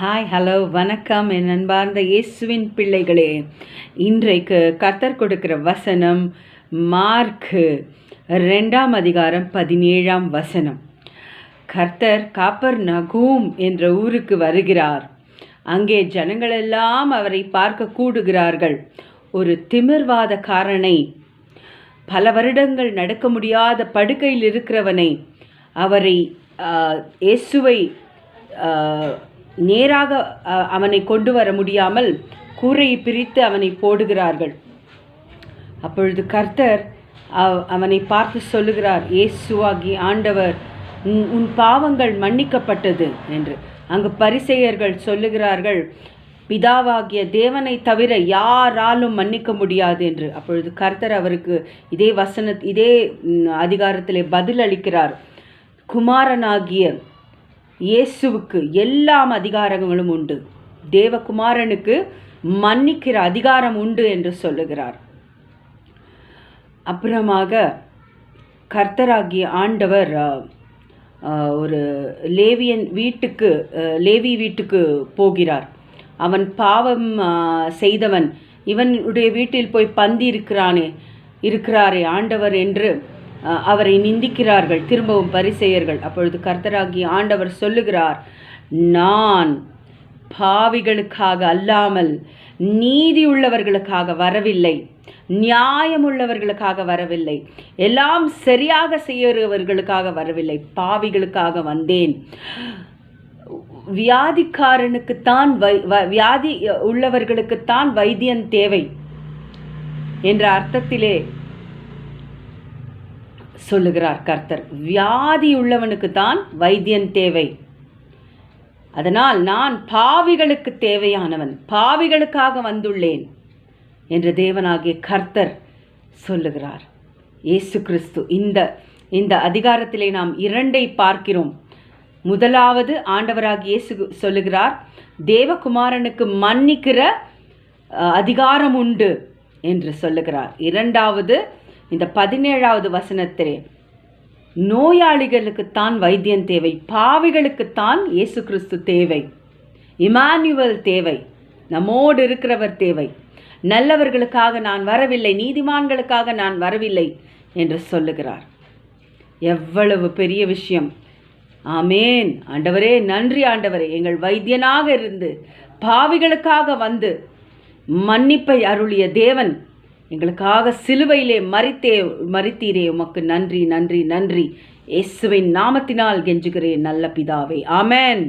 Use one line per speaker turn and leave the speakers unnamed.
Hi hello வணக்கம் என் அன்பார்ந்த இயேசுவின் பிள்ளைகளே. இன்றைக்கு கர்த்தர் கொடுக்கிற வசனம் மார்க்கு ரெண்டாம் அதிகாரம் பதினேழாம் வசனம். கர்த்தர் காப்பர் நகூம் என்ற ஊருக்கு வருகிறார். அங்கே ஜனங்களெல்லாம் அவரை பார்க்க கூடுகிறார்கள். ஒரு திமிர்வாதக்காரனை பல வருடங்கள் நடக்க முடியாத படுக்கையில் இருக்கிறவனை அவரை இயேசுவை நேராக அவனை கொண்டு வர முடியாமல் கூரையை பிரித்து அவனை போடுகிறார்கள். அப்பொழுது கர்த்தர் அவனை பார்த்து சொல்லுகிறார் ஏசுவாகி ஆண்டவர் உன் உன் பாவங்கள் மன்னிக்கப்பட்டது என்று. அங்கு பரிசெயர்கள் சொல்லுகிறார்கள் பிதாவாகிய தேவனை தவிர யாராலும் மன்னிக்க முடியாது என்று. அப்பொழுது கர்த்தர் அவருக்கு இதே வசன இதே அதிகாரத்திலே பதில் அளிக்கிறார் குமாரனாகிய இயேசுவுக்கு எல்லாம் அதிகாரங்களும் உண்டு. தேவகுமாரனுக்கு மன்னிக்கிற அதிகாரம் உண்டு என்று சொல்லுகிறார். அப்புறமாக கர்த்தராகிய ஆண்டவர் ஒரு லேவியன் வீட்டுக்கு லேவி வீட்டுக்கு போகிறார். அவன் பாவம் செய்தவன். இவனுடைய வீட்டில் போய் பந்தி இருக்கிறானே இருக்கிறாரே ஆண்டவர் என்று அவரை நிந்திக்கிறார்கள். திரும்பவும் பரிசெயர்கள். அப்பொழுது கர்த்தராகி ஆண்டவர் சொல்லுகிறார் நான் பாவிகளுக்காக அல்லாமல் நீதி உள்ளவர்களுக்காக வரவில்லை. நியாயம் உள்ளவர்களுக்காக வரவில்லை. எல்லாம் சரியாக செய்யறவர்களுக்காக வரவில்லை. பாவிகளுக்காக வந்தேன். வியாதிக்காரனுக்குத்தான் வை வியாதி உள்ளவர்களுக்குத்தான் வைத்தியன் தேவை. என்ற அர்த்தத்திலே சொல்லுகிறார் கர்த்தர். வியாதி உள்ளவனுக்கு தான் வைத்தியன் தேவை. அதனால் நான் பாவிகளுக்கு தேவையானவன் பாவிகளுக்காக வந்துள்ளேன் என்று தேவனாகிய கர்த்தர் சொல்லுகிறார். இயேசு கிறிஸ்து இந்த இந்த அதிகாரத்திலே நாம் இரண்டை பார்க்கிறோம். முதலாவது ஆண்டவராக இயேசு சொல்லுகிறார் தேவகுமாரனுக்கு மன்னிக்கிற அதிகாரம் உண்டு என்று சொல்லுகிறார். இரண்டாவது இந்த பதினேழாவது வசனத்திலே நோயாளிகளுக்குத்தான் வைத்தியன் தேவை பாவிகளுக்குத்தான் இயேசு கிறிஸ்து தேவை இமானுவல் தேவை நம்மோடு இருக்கிறவர் தேவை. நல்லவர்களுக்காக நான் வரவில்லை நீதிமான்களுக்காக நான் வரவில்லை என்று சொல்லுகிறார். எவ்வளவு பெரிய விஷயம். ஆமேன். ஆண்டவரே நன்றி ஆண்டவரே. எங்கள் வைத்தியனாக இருந்து பாவிகளுக்காக வந்து மன்னிப்பை அருளிய தேவன் எங்களுக்காக சிலுவையிலே மறித்தே மறித்தீரே உமக்கு நன்றி நன்றி நன்றி. இயேசுவின் நாமத்தினால் கெஞ்சுகிறேன் நல்ல பிதாவே. ஆமேன்.